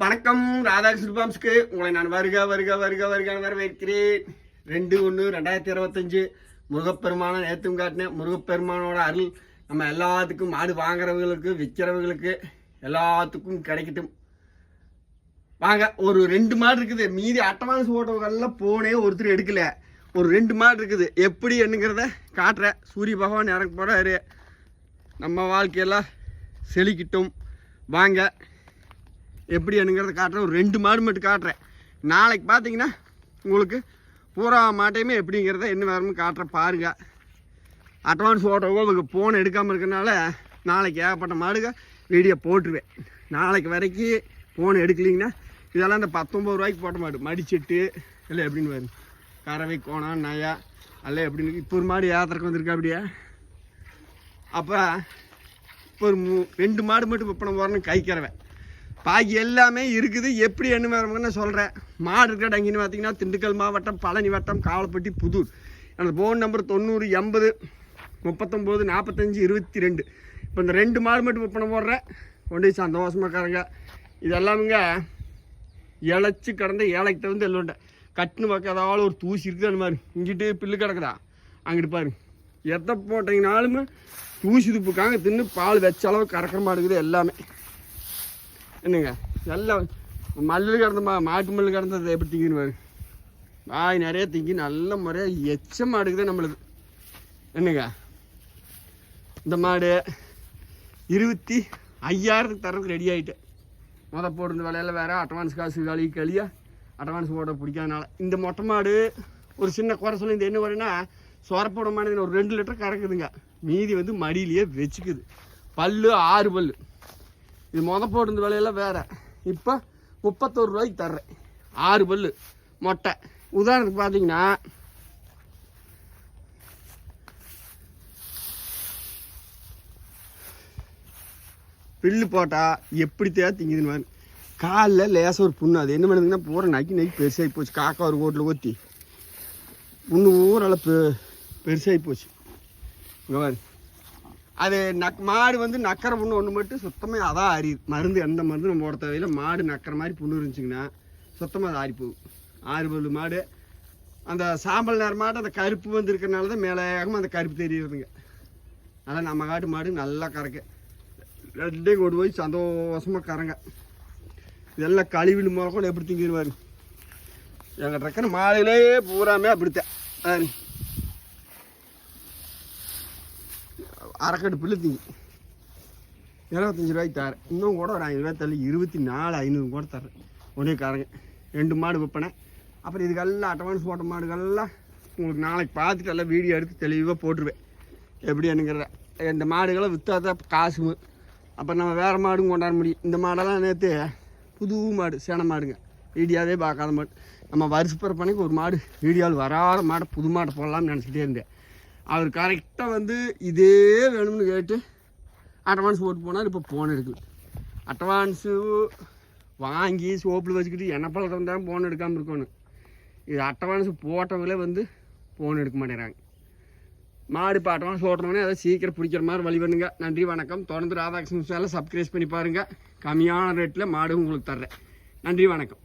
வணக்கம் ராதாகிருஷ்ண பாம்ஸ்க்கு உங்களை நான் வருக வருக வருக வருக வரவேற்கிறேன். ரெண்டு ஒன்று ரெண்டாயிரத்தி இருபத்தஞ்சு. முருகப்பெருமான நேற்றும் காட்டினேன். முருகப்பெருமானோட அருள் நம்ம எல்லாத்துக்கும் மாடு வாங்குறவங்களுக்கு விற்கிறவங்களுக்கு எல்லாத்துக்கும் கிடைக்கட்டும். வாங்க ஒரு ரெண்டு மாடு இருக்குது. மீதி அட்டவான்ஸ் ஓட்டவங்கள்லாம் போனே ஒருத்தர் எடுக்கல. ஒரு ரெண்டு மாடு இருக்குது. எப்படி என்னங்கிறத காட்டுறேன். சூரிய பகவான் இறங்க போகிறாரு நம்ம வாழ்க்கையெல்லாம் செழிக்கிட்டும். வாங்க எப்படி என்னங்கிறத காட்டுறேன். ஒரு ரெண்டு மாடு மட்டும் காட்டுறேன். நாளைக்கு பார்த்தீங்கன்னா உங்களுக்கு பூரா மாட்டையுமே எப்படிங்கிறத என்ன வேணும்னு காட்டுறேன் பாருங்க. அட்வான்ஸ் ஓட்டவோ உங்களுக்கு ஃபோன் எடுக்காமல் இருக்கறனால நாளைக்கு ஏகப்பட்ட மாடுக வீடியோ போட்டுருவேன். நாளைக்கு வரைக்கும் ஃபோன் எடுக்கலிங்கன்னா இதெல்லாம் இந்த பத்தொம்பது ரூபாய்க்கு போட்ட மாடு. மடிச்சிட்டு இல்லை எப்படின்னு வரும் கறவை கோணம் நயா அல்ல எப்படின்னு இப்போ ஒரு மாடு ஏத்திரக்கு வந்திருக்கா அப்படியே? அப்போ இப்போ ஒரு மூ ரெண்டு மாடு மட்டும் விற்பனை போகிறேன்னு கைக்கிறவேன் பாக்கி எல்லாமே இருக்குது. எப்படி என்ன சொல்கிறேன் மாடு இருக்கிற டங்கின்னு பார்த்தீங்கன்னா திண்டுக்கல் மாவட்டம் பழனி வட்டம் காவலப்பட்டி புதூர். எனது ஃபோன் நம்பர் தொண்ணூறு எண்பது முப்பத்தொம்போது நாற்பத்தஞ்சு இருபத்தி ரெண்டு இப்போ இந்த ரெண்டு மாடு மட்டும் விற்பனை போடுறேன். கொண்டு போய் சந்தோஷமாக்காரங்க இதெல்லாமுங்க இழைச்சி கடந்த ஏழைக்கிட்ட வந்து எல்லோண்ட கட்டுன்னு பார்க்க ஏதாவது ஒரு தூசி இருக்குது அந்த மாதிரி. இங்கிட்டு பில்லு கிடக்குதா? அங்கிட்டு பாரு எதை போட்டீங்கனாலுமே தூசி துப்புக்காங்க. தின்னு பால் வச்ச அளவு கறக்கிற மாடுக்குது எல்லாமே. என்னங்க? எல்லாம் மல்லு கிடந்த மா மாட்டு மல்லு கிடந்தது எப்படி திங்கின்னு வாய் நிறைய திங்கி நல்ல முறையாக எச்ச மாடுக்குது நம்மளுக்கு. என்னங்க? இந்த மாடு இருபத்தி ஐயாயிரத்துக்கு தரதுக்கு ரெடி ஆகிட்டு முத போடுற விலையில வேறு அட்வான்ஸ் காசு வேலைக்கு கழியா அட்வான்ஸ் போட பிடிக்காதனால. இந்த மொட்டை மாடு ஒரு சின்ன குறை சொல்லி இந்த என்ன வரேன்னா சொரப்போட மாடு ஒரு ரெண்டு லிட்டர் கறக்குதுங்க. மீதி வந்து மடியிலேயே வச்சுக்குது. பல்லு ஆறு பல்லு. இது மொதல் போட்டிருந்த விலையெல்லாம் வேறு. இப்போ முப்பத்தோரு ரூபாய்க்கு தர்றேன். ஆறு பல்லு. மொட்டை. உதாரணத்துக்கு பார்த்தீங்கன்னா பில்லு போட்டால் எப்படி தேவை திங்குதுன்னு மாதிரி காலில் லேசாக ஒரு புண்ணு. அது என்ன பண்ணுதுன்னா பூரா நக்கி நக்கி பெருசாகி போச்சு. காக்கா ஒரு கோட்டில் ஊற்றி புண்ணு ஊரெல்லாம் பெ பெருசாகி போச்சு. இங்கே பாரு அது நக் மாடு வந்து நக்கற புண்ணு ஒன்று மட்டும் சுத்தமாக அதான் ஆறி மருந்து எந்த மருந்து நம்ம போட தேவையில்லை மாடு நக்கிற மாதிரி புண்ணு இருந்துச்சுங்கன்னா சுத்தமாக அது ஆறி ஆறு பல்லு மாடு. அந்த சாம்பல் நேரம் மாடு அந்த கருப்பு வந்து இருக்கிறனால தான் மேலேகமாக அந்த கருப்பு தெரியுதுங்க. அதனால் நம்ம காட்டு மாடு நல்லா கறக்கு. ரெண்டையும் கொண்டு போய் சந்தோஷமாக கறங்க. இதெல்லாம் கழிவுன்னு முறை கூட எப்படி திங்கிடுவாரு? எங்கள் இருக்கிற மாலையிலே பூராமே அப்படித்தான். அரைக்கட்டு பில்லு இருபத்தஞ்சி ரூபாய்க்கு தரேன். இன்னும் கூட ஒரு ஐநூறுரூவா ரூபாய் தள்ளி இருபத்தி நாலு ஐநூறு கூட தரேன் ஒரே காரங்க. ரெண்டு மாடு விற்பனேன் அப்புறம் இதுக்கெல்லாம் அட்வான்ஸ் போட்ட மாடுகள்லாம் உங்களுக்கு நாளைக்கு பார்த்துட்டு எல்லாம் வீடியோ எடுத்து தெளிவாக போட்டுருவேன். எப்படி என்னங்கிற இந்த மாடுகளை விற்றா தான் காசு அப்புறம் நம்ம வேறு மாடும் கொண்டாட முடியும். இந்த மாடெல்லாம் நேற்று புது மாடு சேன மாடுங்க. வீடியோவே பார்க்காத மாடு. நம்ம வருஷப்பிறப்பனைக்கு ஒரு மாடு வீடியோவில் வராத மாடை புது மாடை போடலாம்னு நினச்சிட்டே இருந்தேன். அவர் கரெக்டாக வந்து இதே வேணும்னு கேட்டு அட்வான்ஸ் போட்டு போனார் இப்போ ஃபோன் எடுக்கல. அட்வான்ஸு வாங்கி சோப்பில் வச்சுக்கிட்டு என்ன பழக்கம் தான் ஃபோன் எடுக்காமல் இருக்கணும். இது அட்வான்ஸ் போட்டவங்களே வந்து ஃபோன் எடுக்க மாட்டேங்கிறாங்க. மாடு இப்போ அட்வான்ஸ் ஓட்டணுன்னே அதை சீக்கிரம் பிடிக்கிற மாதிரி வழி பண்ணுங்க. நன்றி வணக்கம். தொடர்ந்து ராதாகிருஷ்ணன் சேனலை சப்ஸ்கிரைப் பண்ணி பாருங்கள் கம்மியான ரேட்டில் மாடு உங்களுக்கு தர்றேன். நன்றி வணக்கம்.